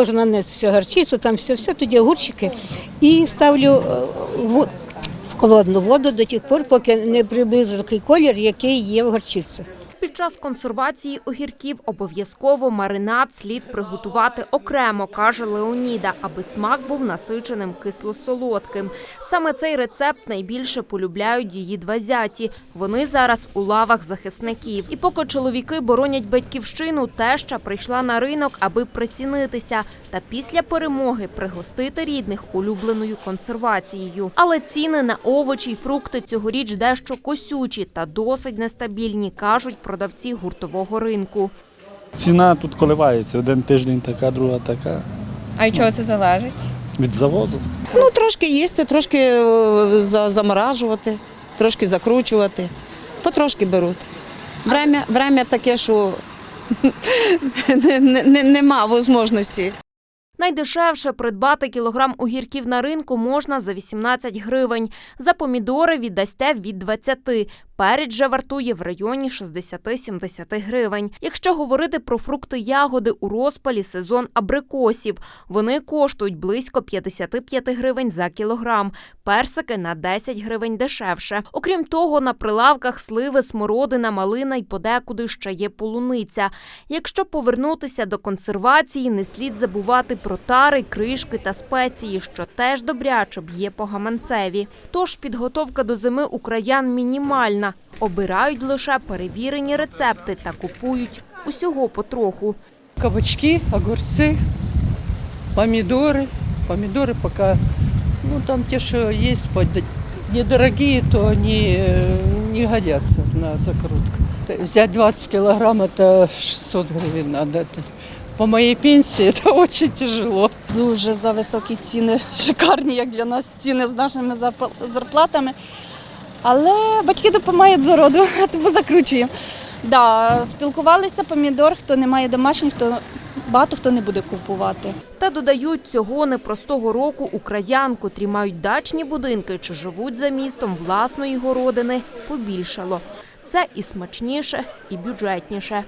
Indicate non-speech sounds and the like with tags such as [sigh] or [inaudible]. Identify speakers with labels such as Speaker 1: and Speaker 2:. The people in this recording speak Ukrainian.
Speaker 1: ложу на низ гарчицю, там все, все, тоді огурчики. І ставлю е, в холодну воду до тих пор, поки не приблизу такий колір, який є в гарчиці.
Speaker 2: Час консервації огірків обов'язково маринад слід приготувати окремо, каже Леоніда, аби смак був насиченим кисло-солодким. Саме цей рецепт найбільше полюбляють її два зяті. Вони зараз у лавах захисників. І поки чоловіки боронять батьківщину, теща прийшла на ринок, аби прицінитися та після перемоги пригостити рідних улюбленою консервацією. Але ціни на овочі й фрукти цьогоріч дещо косючі та досить нестабільні, кажуть продавці гуртового ринку.
Speaker 3: Ціна тут коливається. Один тиждень така, друга така.
Speaker 4: А від чого це залежить?
Speaker 3: Від завозу.
Speaker 5: Ну, трошки їсти, трошки е, заморажувати, трошки закручувати. Потрошки беруть. Время, время таке, що [laughs] не, не, не- нема можливості.
Speaker 2: Найдешевше придбати кілограм огірків на ринку можна за 18 гривень. За помідори віддасте від 20. Перець же вартує в районі 60-70 гривень. Якщо говорити про фрукти ягоди у розпалі сезон абрикосів, вони коштують близько 55 гривень за кілограм. Персики на 10 гривень дешевше. Окрім того, на прилавках сливи, смородина, малина й подекуди ще є полуниця. Якщо повернутися до консервації, не слід забувати про тари, кришки та спеції, що теж добряче б'є по гаманцеві. Тож підготовка до зими у краян мінімальна. Обирають лише перевірені рецепти та купують усього потроху.
Speaker 6: кабачки, огурцы, помидоры. Помидоры пока, ну там те, что есть, под- недорогие, то они э, не годятся на закрутку. Т- Взять 20 килограмм, это 600 гривен надо. Это по моей пенсии это [laughs] очень тяжело.
Speaker 7: дуже за високі ціни, шикарні, як для нас ціни з нашими зарпла- зарплатами. Але батьки допомагають зороду, [laughs] тому закручуємо. Да, спілкувалися помідор, хто не має домашніх, то багато хто не буде купувати.
Speaker 2: Та додають цього непростого року у краян, котрі мають дачні будинки чи живуть за містом власної городини, побільшало. Це і смачніше, і бюджетніше.